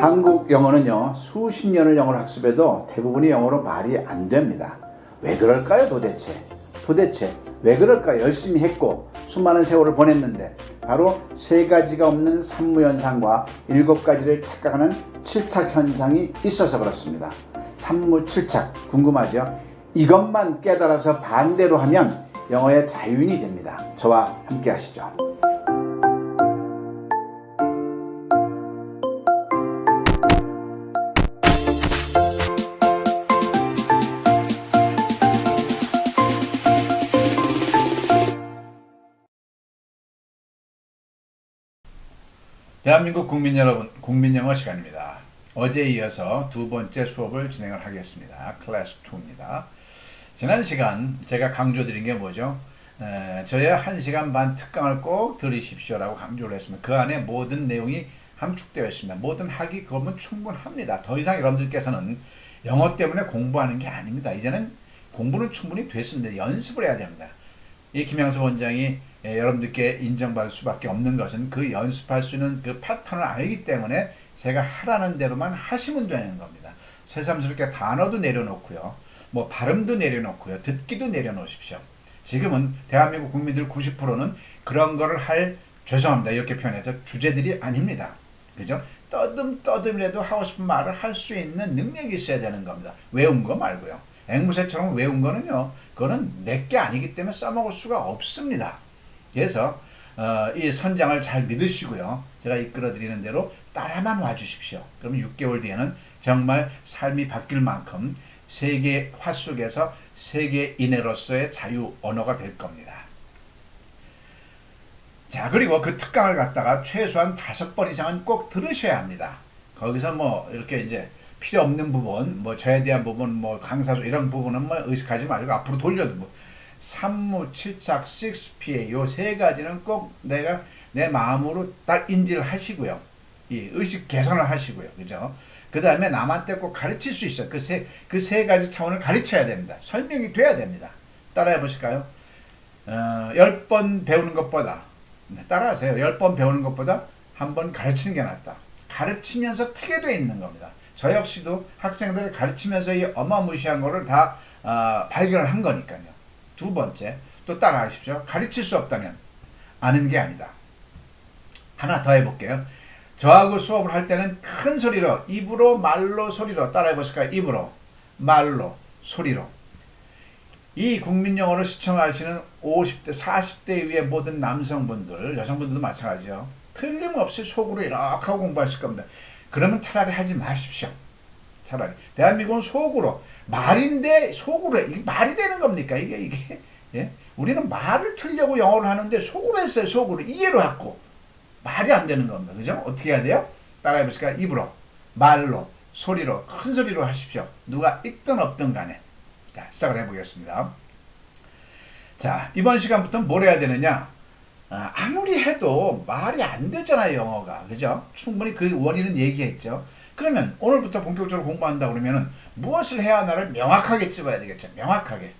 한국 영어는요 수십 년을 영어를 학습해도 대부분이 영어로 말이 안 됩니다. 왜 그럴까요 도대체? 도대체 왜 그럴까 열심히 했고 수많은 세월을 보냈는데 바로 세 가지가 없는 산무 현상과 일곱 가지를 착각하는 칠착 현상이 있어서 그렇습니다. 산무 칠착 궁금하죠? 이것만 깨달아서 반대로 하면 영어의 자유인이 됩니다. 저와 함께 하시죠. 대한민국 국민 여러분, 국민 영어 시간입니다. 어제 이어서 두 번째 수업을 진행을 하겠습니다. 클래스 2입니다. 지난 시간 제가 강조드린 게 뭐죠? 에, 저의 1시간 반 특강을 꼭 들으십시오라고 강조를 했습니다. 그 안에 모든 내용이 함축되어 있습니다. 모든 학위 그거면 충분합니다. 더 이상 여러분들께서는 영어 때문에 공부하는 게 아닙니다. 이제는 공부는 충분히 됐습니다. 연습을 해야 됩니다. 이 김양수 원장이 예, 여러분들께 인정받을 수밖에 없는 것은 그 연습할 수 있는 그 패턴을 알기 때문에 제가 하라는 대로만 하시면 되는 겁니다. 새삼스럽게 단어도 내려놓고요. 뭐 발음도 내려놓고요. 듣기도 내려놓으십시오. 지금은 대한민국 국민들 90%는 그런 거를 할 죄송합니다. 이렇게 표현해서 주제들이 아닙니다. 그죠? 떠듬 떠듬이라도 하고 싶은 말을 할 수 있는 능력이 있어야 되는 겁니다. 외운 거 말고요. 앵무새처럼 외운 거는요. 그거는 내게 아니기 때문에 써먹을 수가 없습니다. 그래서 어, 이 선장을 잘 믿으시고요. 제가 이끌어 드리는 대로 따라만 와 주십시오. 그럼 6개월 뒤에는 정말 삶이 바뀔 만큼 세계 화 속에서 세계인으로서의 자유 언어가 될 겁니다. 자, 그리고 그 특강을 갖다가 최소한 다섯 번 이상은 꼭 들으셔야 합니다. 거기서 뭐 이렇게 이제 필요 없는 부분, 뭐 저에 대한 부분, 뭐 강사조 이런 부분은 뭐 의식하지 말고 앞으로 돌려도 뭐 산무, 칠착, 6PA 요세 가지는 꼭 내가 내 마음으로 딱 인지를 하시고요. 이 의식 개선을 하시고요. 그죠? 그 다음에 남한테 꼭 가르칠 수 있어요. 그 세, 그 세 가지 차원을 가르쳐야 됩니다. 설명이 돼야 됩니다. 따라해 보실까요? 어, 10번 배우는 것보다, 네, 따라하세요. 10번 배우는 것보다 한 번 가르치는 게 낫다. 가르치면서 트게 돼 있는 겁니다. 저 역시도 학생들을 가르치면서 이 어마무시한 거를 다 어, 발견을 한 거니까요. 두 번째, 또 따라 하십시오. 가르칠 수 없다면 아는 게 아니다. 하나 더 해볼게요. 저하고 수업을 할 때는 큰 소리로, 입으로, 말로, 소리로 따라해 보실까요? 입으로, 말로, 소리로. 이 국민 영어를 시청하시는 50대, 40대 위의 모든 남성분들, 여성분들도 마찬가지죠. 틀림없이 속으로 이렇게 하고 공부하실 겁니다. 그러면 차라리 하지 마십시오. 차라리. 대한민국은 속으로. 말인데 속으로 해. 이게 말이 되는 겁니까? 이게, 이게. 예? 우리는 말을 틀려고 영어를 하는데 속으로 했어요. 속으로. 이해로 했고. 말이 안 되는 겁니다. 그죠? 어떻게 해야 돼요? 따라해 보실까요? 입으로, 말로, 소리로, 큰 소리로 하십시오. 누가 있든 없든 간에. 자, 시작을 해보겠습니다. 자, 이번 시간부터 뭘 해야 되느냐? 아, 아무리 해도 말이 안 되잖아요, 영어가. 그죠? 충분히 그 원인은 얘기했죠. 그러면 오늘부터 본격적으로 공부한다 그러면은 무엇을 해야 하나를 명확하게 집어야 되겠죠. 명확하게.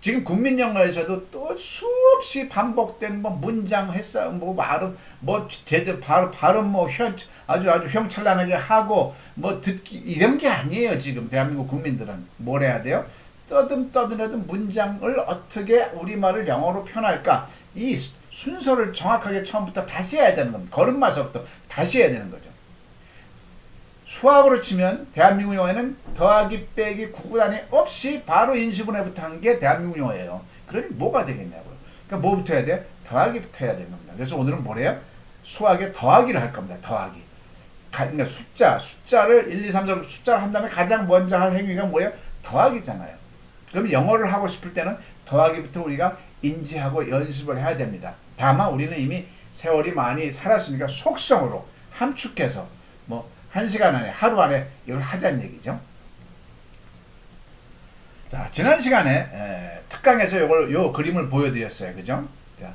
지금 국민 영어에서도 또 수없이 반복된 뭐 문장 했어 뭐 말은 뭐 제대로 발, 발음 뭐 현, 아주 아주 휘황찬란하게 하고 뭐 듣기 이런 게 아니에요 지금 대한민국 국민들은 뭘 해야 돼요? 떠듬 떠듬해도 문장을 어떻게 우리말을 영어로 표현할까 이 순서를 정확하게 처음부터 다시 해야 되는 겁니다. 걸음마서부터 다시 해야 되는 거죠. 수학으로 치면 대한민국 영어에는 더하기 빼기 구구단위 없이 바로 인수분해부터 한 게 대한민국 영어예요. 그러니 뭐가 되겠냐고요. 그러니까 뭐부터 해야 돼? 더하기부터 해야 되는 겁니다. 그래서 오늘은 뭐래요? 수학에 더하기를 할 겁니다. 더하기. 가, 그러니까 숫자, 숫자를 1, 2, 3, 4 숫자를 한 다음에 가장 먼저 할 행위가 뭐예요? 더하기잖아요. 그럼 영어를 하고 싶을 때는 더하기부터 우리가 인지하고 연습을 해야 됩니다. 다만 우리는 이미 세월이 많이 살았으니까 속성으로 함축해서 뭐 한 시간 안에 하루 안에 이걸 하자는 얘기죠. 자 지난 시간에 에, 특강에서 이걸 요 그림을 보여드렸어요, 그죠? 자,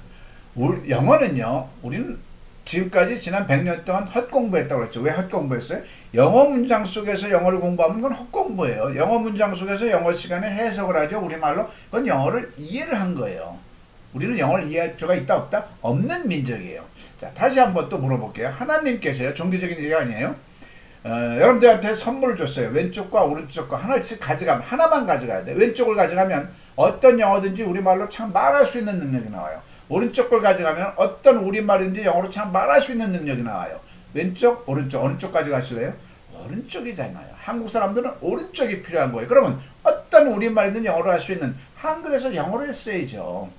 우리, 영어는요, 우리는 지금까지 지난 100년 동안 헛공부했다고 그랬죠. 왜 헛공부했어요? 영어 문장 속에서 영어를 공부하면 그건 헛공부예요. 영어 문장 속에서 영어 시간에 해석을 하죠. 우리말로. 그건 영어를 이해를 한 거예요. 우리는 영어를 이해할 필요가 있다 없다? 없는 민족이에요. 자, 다시 한번 또 물어볼게요. 하나님께서요. 종교적인 얘기 아니에요. 어, 여러분들한테 선물을 줬어요. 왼쪽과 오른쪽과 하나씩 가져가면 하나만 가져가야 돼. 왼쪽을 가져가면 어떤 영어든지 우리말로 참 말할 수 있는 능력이 나와요. 오른쪽 걸 가져가면 어떤 우리말인지 영어로 참 말할 수 있는 능력이 나와요. 왼쪽, 오른쪽, 어느 쪽 가져가실래요? 오른쪽이잖아요. 한국 사람들은 오른쪽이 필요한 거예요. 그러면 어떤 우리말이든 영어로 할 수 있는 한글에서 영어로 했어야죠.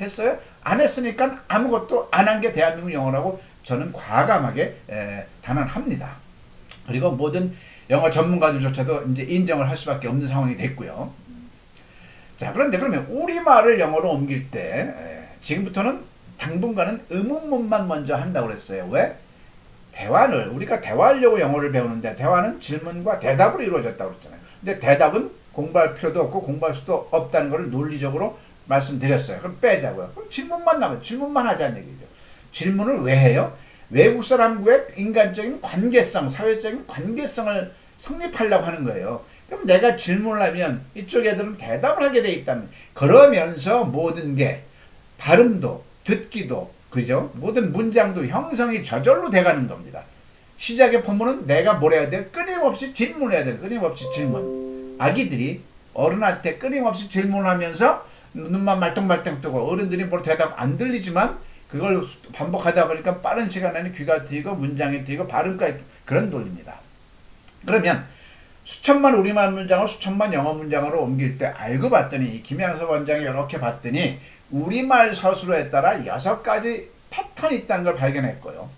했어요? 안 했으니까 아무것도 안 한 게 대한민국 영어라고 저는 과감하게 에, 단언합니다. 그리고 모든 영어 전문가들조차도 이제 인정을 할 수밖에 없는 상황이 됐고요. 자, 그런데 그러면 우리말을 영어로 옮길 때 에, 지금부터는 당분간은 의문문만 먼저 한다고 그랬어요. 왜? 대화를 우리가 대화하려고 영어를 배우는데 대화는 질문과 대답으로 이루어졌다고 그랬잖아요. 근데 대답은 공부할 필요도 없고 공부할 수도 없다는 것을 논리적으로 말씀드렸어요. 그럼 빼자고요. 그럼 질문만 나면 질문만 하자는 얘기죠. 질문을 왜 해요? 외국 사람과의 인간적인 관계성, 사회적인 관계성을 성립하려고 하는 거예요. 그럼 내가 질문을 하면 이쪽 애들은 대답을 하게 돼 있다면 그러면서 모든 게 발음도 듣기도 그죠? 모든 문장도 형성이 저절로 돼가는 겁니다. 시작의 포문은 내가 뭘 해야 돼? 끊임없이 질문해야 돼. 끊임없이 질문. 아기들이 어른한테 끊임없이 질문하면서 눈만 말똥말똥 뜨고 어른들이 뭘 대답 안 들리지만 그걸 반복하다 보니까 빠른 시간 안에 귀가 트이고 문장이 트이고 발음까지 그런 논리입니다. 그러면 수천만 우리말 문장을 수천만 영어 문장으로 옮길 때 알고 봤더니 김양섭 원장이 이렇게 봤더니 우리말 서술어에 따라 여섯 가지 패턴이 있다는 걸 발견했고요.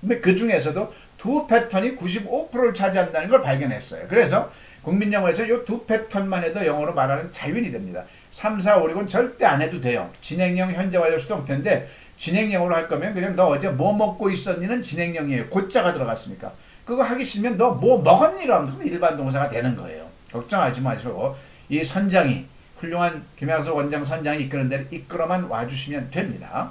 근데 그 중에서도 두 패턴이 95%를 차지한다는 걸 발견했어요. 그래서 국민 영어에서 이 두 패턴만 해도 영어로 말하는 자윤이 됩니다. 3, 4, 5, 6은 절대 안 해도 돼요. 진행형, 현재 완료, 수동태인데 진행형으로 할 거면 그냥 너 어제 뭐 먹고 있었니는 진행형이에요. 고자가 들어갔으니까. 그거 하기 싫으면 너 뭐 먹었니라면 일반 동사가 되는 거예요. 걱정하지 마시고 이 선장이 훌륭한 김양수 원장 선장이 이끄는 데를 이끌어만 와주시면 됩니다.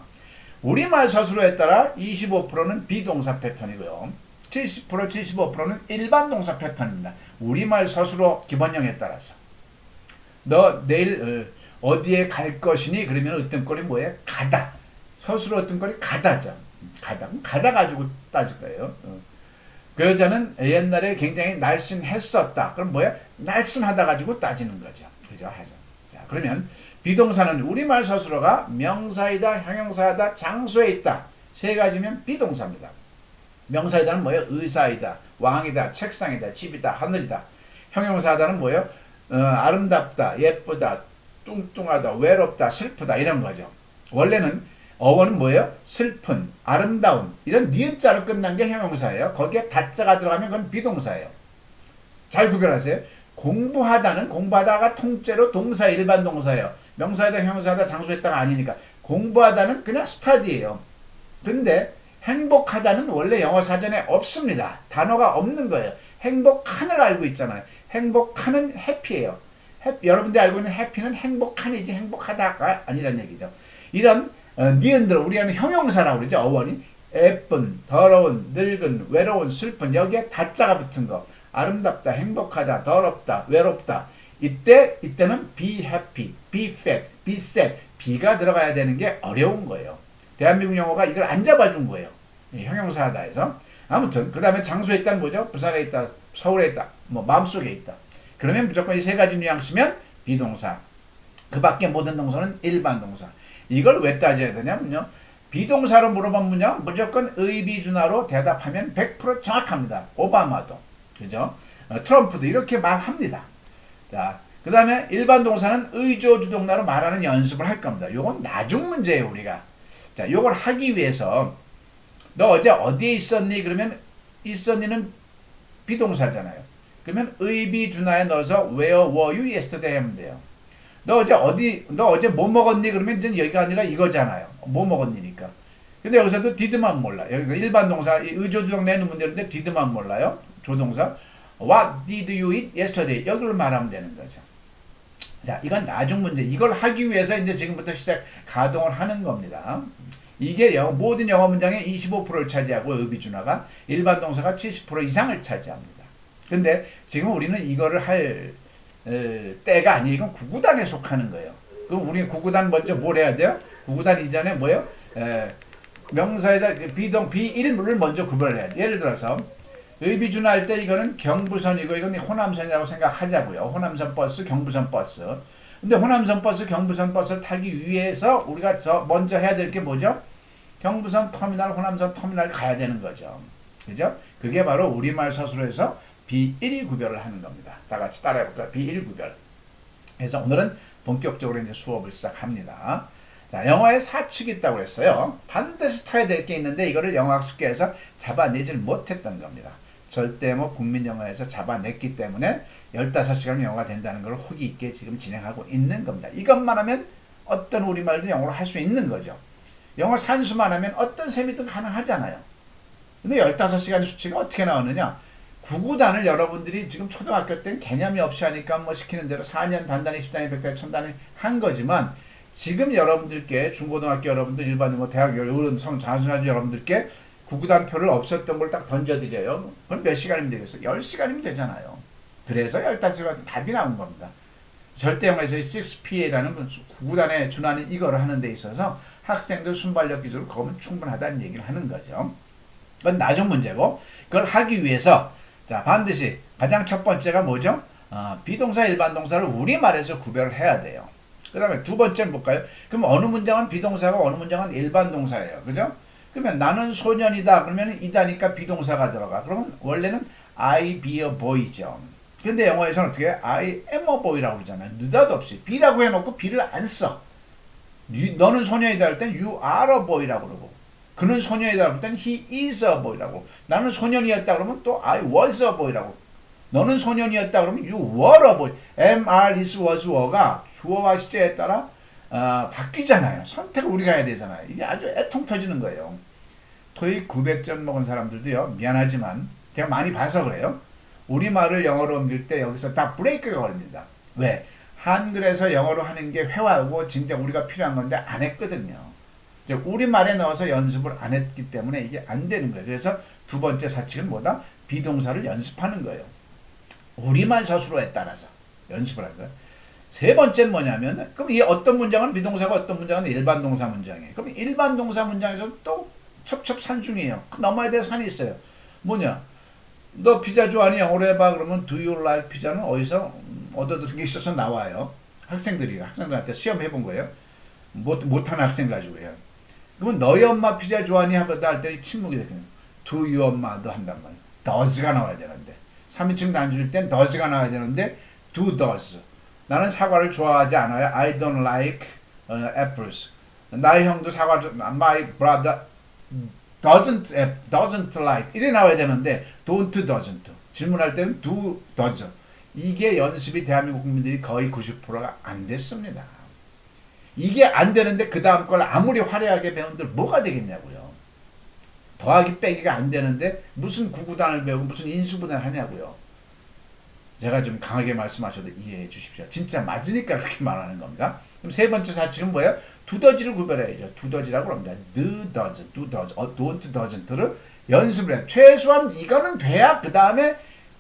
우리말 서술어에 따라 25%는 비동사 패턴이고요. 70% 75%는 일반 동사 패턴입니다. 우리말 서술어 기본형에 따라서 너 내일 어, 어디에 갈 것이니 그러면 으뜸거리 뭐예요? 가다. 서술어 으뜸거리 가다죠. 가다. 가다 가지고 따질 거예요. 어. 그 여자는 옛날에 굉장히 날씬했었다. 그럼 뭐야? 날씬하다 가지고 따지는 거죠. 그죠? 하죠. 자, 그러면 비동사는 우리말 서술어가 명사이다, 형용사이다, 장소에 있다. 세 가지면 비동사입니다. 명사이다는 뭐예요? 의사이다, 왕이다, 책상이다, 집이다, 하늘이다. 형용사이다는 뭐예요? 어, 아름답다, 예쁘다, 뚱뚱하다, 외롭다, 슬프다 이런 거죠. 원래는 어원은 뭐예요? 슬픈, 아름다운 이런 니은자로 끝난 게 형용사예요. 거기에 다자가 들어가면 그건 비동사예요. 잘 구별하세요. 공부하다는 공부하다가 통째로 동사 일반 동사예요. 명사에다 형용사에다 장소에다가 아니니까 공부하다는 그냥 스타디예요. 근데 행복하다는 원래 영어 사전에 없습니다. 단어가 없는 거예요. 행복한을 알고 있잖아요. 행복한은 해피예요. 해피, 여러분들이 알고 있는 해피는 행복한이지 행복하다가 아니란 얘기죠. 이런 어, 니은들 우리 하는 형용사라고 그러죠. 어원이 예쁜, 더러운, 늙은, 외로운, 슬픈 여기에 다자가 붙은 거. 아름답다, 행복하다, 더럽다, 외롭다. 이때 이때는 be happy, be fat, be sad. be가 들어가야 되는 게 어려운 거예요. 대한민국 영어가 이걸 안 잡아준 거예요. 형용사하다 해서. 아무튼 그 다음에 장소에 있다 뭐죠? 부산에 있다, 서울에 있다, 뭐 마음속에 있다. 그러면 무조건 이 세 가지 뉘앙스면 비동사. 그 밖에 모든 동사는 일반 동사. 이걸 왜 따져야 되냐면요. 비동사로 물어보면요. 무조건 의비준화로 대답하면 100% 정확합니다. 오바마도. 그죠? 어, 트럼프도 이렇게 말합니다. 자, 그 다음에 일반 동사는 의조주동사로 말하는 연습을 할 겁니다. 요건 나중 문제예요, 우리가. 자, 요걸 하기 위해서 너 어제 어디에 있었니? 그러면 있었니는 비동사잖아요. 그러면 의비준화에 넣어서 where were you yesterday 하면 돼요. 너 어제 어디 너 어제 뭐 먹었니? 그러면 이제 여기가 아니라 이거잖아요. 뭐 먹었니니까. 근데 여기서도 디드만 몰라. 여기가 일반 동사 의조주동 내는 문제인데 디드만 몰라요. 조동사. What did you eat yesterday? 여기를 말하면 되는 거죠. 자, 이건 나중 문제. 이걸 하기 위해서 이제 지금부터 시작 가동을 하는 겁니다. 이게 영어, 모든 영어 문장의 25%를 차지하고 의비준화가 일반 동사가 70% 이상을 차지합니다. 근데 지금 우리는 이거를 할 에, 때가 아니에요. 이건 구구단에 속하는 거예요. 그럼 우리 구구단 먼저 뭘 해야 돼요? 구구단 이전에 뭐예요? 에, 명사에다 비동 비일물을 먼저 구별해야 돼. 예를 들어서 의비준할 때 이거는 경부선이고 이건 호남선이라고 생각하자고요. 호남선 버스, 경부선 버스. 근데 호남선 버스, 경부선 버스를 타기 위해서 우리가 저 먼저 해야 될 게 뭐죠? 경부선 터미널, 호남선 터미널 가야 되는 거죠. 그죠? 그게 바로 우리말 서술에서 비일 구별을 하는 겁니다. 다 같이 따라해 볼까요? 비일 구별. 그래서 오늘은 본격적으로 이제 수업을 시작합니다. 자, 영어에 사칙이 있다고 했어요. 반드시 타야 될 게 있는데 이거를 영어학습계에서 잡아내질 못했던 겁니다. 절대 뭐 국민 영어에서 잡아냈기 때문에 15시간 영어가 된다는 걸 호기 있게 지금 진행하고 있는 겁니다. 이것만 하면 어떤 우리말도 영어로 할 수 있는 거죠. 영어 산수만 하면 어떤 셈이든 가능하잖아요. 근데 15시간의 수치가 어떻게 나오느냐? 구구단을 여러분들이 지금 초등학교 때는 개념이 없이 하니까 뭐 시키는 대로 4년 단단히 10단위 100단위 1000단위 한 거지만 지금 여러분들께 중고등학교 여러분들 일반 뭐 대학 이런 성 자수하는 여러분들께 구구단표를 없었던 걸 딱 던져드려요. 그럼 몇 시간이면 되겠어? 10시간이면 되잖아요. 그래서 15시간 답이 나온 겁니다. 절대영어에서의 6P라는 구구단에 준하는 이거를 하는 데 있어서 학생들 순발력 기술을 거면 충분하다는 얘기를 하는 거죠. 그건 나중 문제고 그걸 하기 위해서 자 반드시 가장 첫 번째가 뭐죠? 어, 비동사 일반 동사를 우리말에서 구별을 해야 돼요. 그 다음에 두 번째는 볼까요? 그럼 어느 문장은 비동사고 어느 문장은 일반 동사예요. 그죠? 그러면 나는 소년이다. 그러면 이다니까 비동사가 들어가. 그러면 원래는 I be a boy죠. 근데 영어에서는 어떻게 해? I am a boy라고 그러잖아요. 느닷없이. be라고 해놓고 be를 안 써. 너는 소년이다 할 땐 you are a boy라고 그러고 그는 소년이다 할땐 he is a boy라고 나는 소년이었다 그러면 또 I was a boy라고 너는 소년이었다 그러면 you were a boy am, are, is, was, were가 주어와 시제에 따라 어, 바뀌잖아요. 선택을 우리가 해야 되잖아요. 이게 아주 애통 터지는 거예요. 토익 900점 먹은 사람들도요. 미안하지만 제가 많이 봐서 그래요. 우리말을 영어로 옮길 때 여기서 다 브레이크가 걸립니다. 왜? 한글에서 영어로 하는 게 회화고 진짜 우리가 필요한 건데 안 했거든요. 이제 우리말에 넣어서 연습을 안 했기 때문에 이게 안 되는 거예요. 그래서 두 번째 사칙은 뭐다? 비동사를 연습하는 거예요. 우리말 서술어에 따라서 연습을 하는 거예요. 세 번째는 뭐냐면 그럼 이 어떤 문장은 비동사고 어떤 문장은 일반 동사 문장이에요. 그럼 일반 동사 문장에서 또 첩첩산중이에요. 그 넘어야 될 산이 있어요. 뭐냐? 너 피자 좋아하니 영어로 해봐. 그러면 do you like 피자는 어디서 얻어들은 게 있어서 나와요. 학생들이 학생들한테 시험 해 본 거예요. 못 못하는 학생 가지고요. 그러면 너희 엄마 피자 좋아하니 하다 할 때는 침묵이 되거든요. you 엄마도 한단 말이에요. does가 나와야 되는데 3인칭 단수일 땐 does가 나와야 되는데 do does. 나는 사과를 좋아하지 않아요. I don't like uh, apples. 나의 형도 사과 my brother doesn't doesn't like 이래 나와야 되는데 don't doesn't 질문할 때는 do does 이게 연습이 대한민국 국민들이 거의 90%가 안 됐습니다. 이게 안 되는데 그 다음 걸 아무리 화려하게 배운들 뭐가 되겠냐고요. 더하기 빼기가 안 되는데 무슨 구구단을 배우고 무슨 인수분해를 하냐고요. 제가 좀 강하게 말씀하셔도 이해해 주십시오. 진짜 맞으니까 그렇게 말하는 겁니다. 그럼 세 번째 사칙은 뭐예요? 두더지를 구별해야죠. 두더지라고 합니다. the does, do does, 어, don't doesn't를 연습을 해. 최소한 이거는 돼야 그 다음에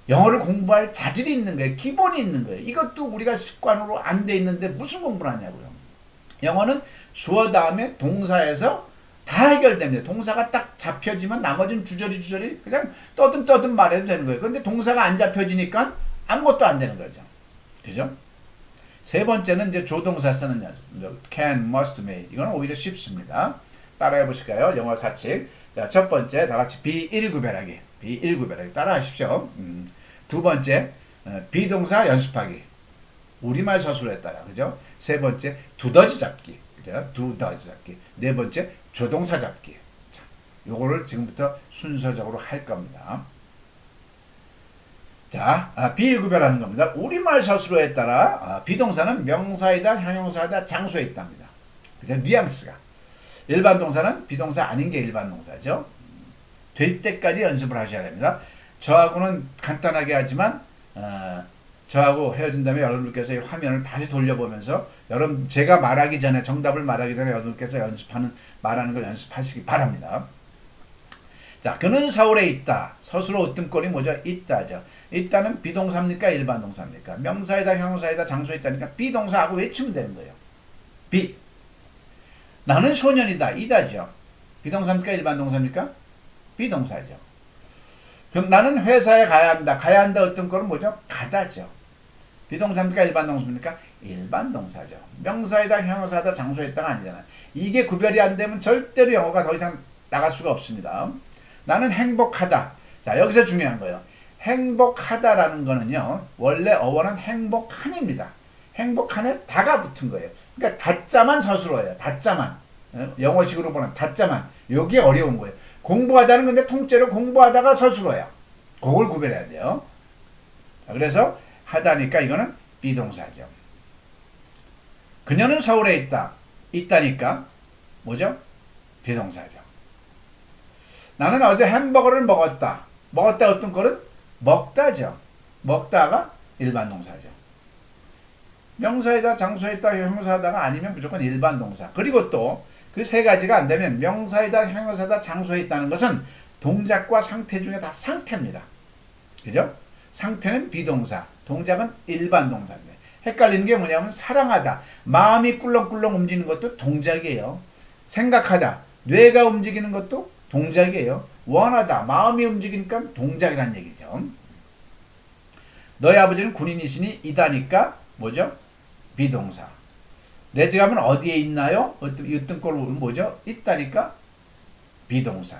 영어를 공부할 자질이 있는 거예요. 기본이 있는 거예요. 이것도 우리가 습관으로 안 돼 있는데 무슨 공부를 하냐고요. 영어는 주어 다음에 동사에서 다 해결됩니다. 동사가 딱 잡혀지면 나머지는 주저리 주저리 그냥 떠든 떠든 말해도 되는 거예요. 근데 동사가 안 잡혀지니까 아무것도 안 되는 거죠. 그죠? 세 번째는 이제 조동사 쓰는 연습. can, must, may. 이건 오히려 쉽습니다. 따라해 보실까요? 영어 사칙. 자, 첫 번째 다 같이 비일 구별하기. 비일 구별하기. 따라 하십시오. 음. 두 번째 어, 비동사 연습하기. 우리말 서술에 따라. 그죠? 세 번째 두더지 잡기. 그죠? 두더지 잡기. 네 번째 조동사 잡기. 자, 요거를 지금부터 순서적으로 할 겁니다. 자, 아, 비일 구별하는 겁니다. 우리말 서술어에 따라 아, 비동사는 명사이다, 형용사이다, 장소에 있답니다. 그죠? 뉘앙스가. 일반 동사는 비동사 아닌 게 일반 동사죠. 될 때까지 연습을 하셔야 됩니다. 저하고는 간단하게 하지만 어, 저하고 헤어진 다음에 여러분께서 이 화면을 다시 돌려보면서 여러분 제가 말하기 전에 정답을 말하기 전에 여러분께서 연습하는 말하는 걸 연습하시기 바랍니다. 자, 그는 서울에 있다. 서술어 으뜸꼴이 뭐죠? 있다죠. 있다는 비동사입니까? 일반 동사입니까? 명사이다, 형용사이다, 장소에 있다니까 비동사하고 외치면 되는 거예요. 비. 나는 소년이다. 이다죠. 비동사입니까? 일반 동사입니까? 비동사죠. 그럼 나는 회사에 가야 한다. 가야 한다 어떤 거는 뭐죠? 가다죠. 비동사입니까? 일반 동사입니까? 일반 동사죠. 명사에다 형용사다 장소에다가 아니잖아. 이게 구별이 안 되면 절대로 영어가 더 이상 나갈 수가 없습니다. 나는 행복하다. 자, 여기서 중요한 거예요. 행복하다라는 거는요. 원래 어원은 행복한입니다. 행복한에 다가 붙은 거예요. 그러니까 다자만 서술어예요. 다자만. 어? 영어식으로 보면 다자만. 요게 어려운 거예요. 공부하다는 건데 통째로 공부하다가 서술어야. 그걸 구별해야 돼요. 자, 그래서 하다니까 이거는 비동사죠. 그녀는 서울에 있다. 있다니까 뭐죠? 비동사죠. 나는 어제 햄버거를 먹었다. 먹었다 어떤 거는 먹다죠. 먹다가 일반 동사죠. 명사에다 장소에다 형용사다가 아니면 무조건 일반 동사. 그리고 또 그 세 가지가 안 되면 명사에다 형용사다 장소에 있다는 것은 동작과 상태 중에 다 상태입니다. 그죠? 상태는 비동사, 동작은 일반 동사인데 헷갈리는 게 뭐냐면 사랑하다, 마음이 꿀렁꿀렁 움직이는 것도 동작이에요. 생각하다, 뇌가 움직이는 것도 동작이에요. 원하다, 마음이 움직이니까 동작이란 얘기죠. 너희 아버지는 군인이시니 이다니까 뭐죠? 비동사. 내 지갑은 어디에 있나요? 어떤 걸 뭐죠? 있다니까 비동사.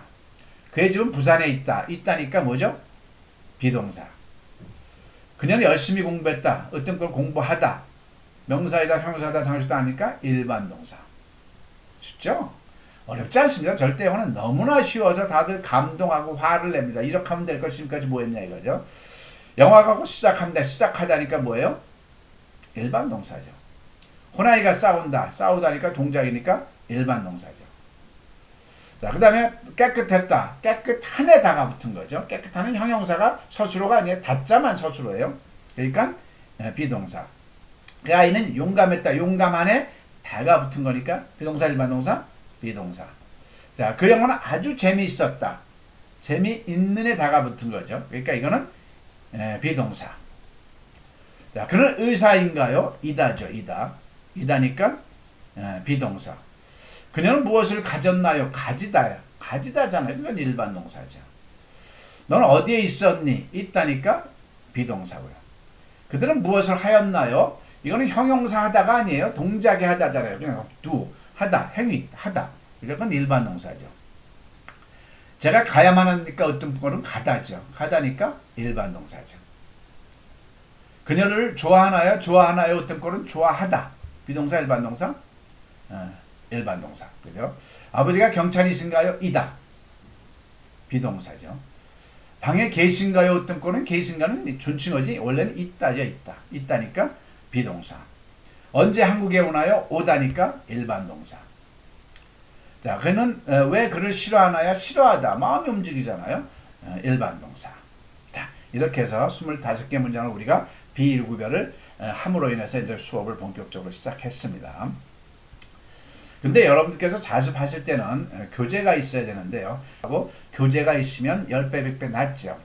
그의 집은 부산에 있다. 있다니까 뭐죠? 비동사. 그녀는 열심히 공부했다. 어떤 걸 공부하다. 명사이다, 형용사다, 장소다 하니까 일반 동사. 쉽죠? 어렵지 않습니다. 절대 영어는 너무나 쉬워서 다들 감동하고 화를 냅니다. 이렇게 하면 될 것, 지금까지 뭐 했냐 이거죠. 영화가고 시작한다, 시작하다니까 뭐예요? 일반 동사죠. 호나이가 싸운다, 싸우다니까 동작이니까 일반 동사죠. 자, 그 다음에 깨끗했다, 깨끗한에 다가 붙은 거죠. 깨끗한은 형용사가 서술어가 아니에요. 다자만 서술어예요. 그러니까 예, 비동사. 그 아이는 용감했다, 용감한에 다가 붙은 거니까 비동사, 일반 동사, 비동사. 자, 그 영화는 아주 재미있었다. 재미있는에 다가 붙은 거죠. 그러니까 이거는 에, 비동사. 자, 그는 의사인가요? 이다죠, 이다. 이다니까 에, 비동사. 그녀는 무엇을 가졌나요? 가지다야. 가지다잖아요. 이건 일반 동사죠. 너는 어디에 있었니? 있다니까 비동사고요. 그들은 무엇을 하였나요? 이거는 형용사 하다가 아니에요. 동작이 하다잖아요. 그냥 do, 하다, 행위, 하다. 이건 일반 동사죠. 제가 가야만 하니까 어떤 거는 가다죠. 가다니까 일반 동사죠. 그녀를 좋아하나요? 좋아하나요? 어떤 거는 좋아하다. 비동사, 일반 동사? 어, 일반 동사. 그죠? 아버지가 경찰이신가요? 이다. 비동사죠. 방에 계신가요? 어떤 거는 계신가는 존칭어지. 원래는 있다죠. 있다. 있다니까 비동사. 언제 한국에 오나요? 오다니까 일반 동사. 자, 그는 어, 왜 그를 싫어하나요? 싫어하다. 마음이 움직이잖아요. 어, 일반 동사. 자, 이렇게 해서 25개 문장을 우리가 비일구별을 어, 함으로 인해서 이제 수업을 본격적으로 시작했습니다. 근데 여러분들께서 자습하실 때는 어, 교재가 있어야 되는데요. 하고 교재가 있으면 10배, 100배 낫죠.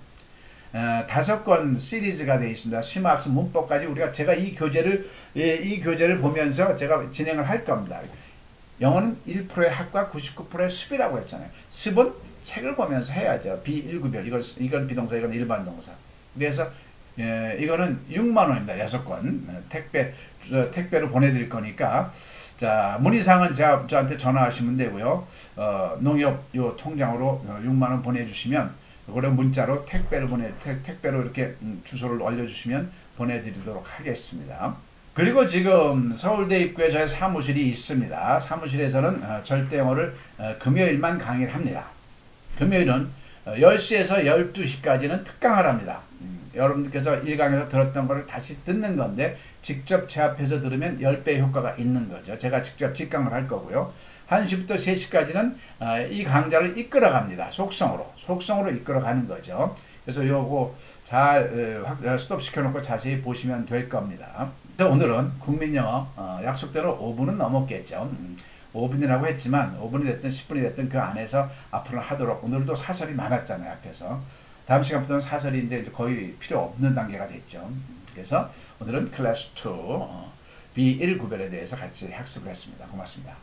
어, 다섯 권 시리즈가 되어 있습니다. 심화학습 문법까지 우리가 제가 이 교재를 이, 이 교재를 보면서 제가 진행을 할 겁니다. 영어는 1%의 학과 99%의 습이라고 했잖아요. 습은 책을 보면서 해야죠. 비일구별 이건 이건 비동사 이건 일반 동사. 그래서 예, 이거는 6만 원입니다. 여섯 권 어, 택배 저, 택배로 보내드릴 거니까 자 문의사항은 제가 저한테 전화하시면 되고요. 어, 농협 요 통장으로 어, 6만 원 보내주시면 그걸 문자로 택배를 보내 택, 택배로 이렇게 음, 주소를 알려주시면 보내드리도록 하겠습니다. 그리고 지금 서울대 입구에 저희 사무실이 있습니다. 사무실에서는 어, 절대 영어를 어, 금요일만 강의를 합니다. 금요일은 어, 10시에서 12시까지는 특강을 합니다. 음, 여러분들께서 1강에서 들었던 거를 다시 듣는 건데 직접 제 앞에서 들으면 10배 효과가 있는 거죠. 제가 직접 직강을 할 거고요. 1시부터 3시까지는 어, 이 강좌를 이끌어 갑니다. 속성으로. 속성으로 이끌어 가는 거죠. 그래서 요거 잘 어, 스톱 시켜놓고 자세히 보시면 될 겁니다. 그래서 오늘은 국민영어 어, 약속대로 5분은 넘었겠죠. 음, 5분이라고 했지만 5분이 됐든 10분이 됐든 그 안에서 앞으로 하도록 오늘도 사설이 많았잖아요. 앞에서. 다음 시간부터는 이제 거의 필요 없는 단계가 됐죠. 그래서 오늘은 클래스 2 어, B1 구별에 대해서 같이 학습을 했습니다. 고맙습니다.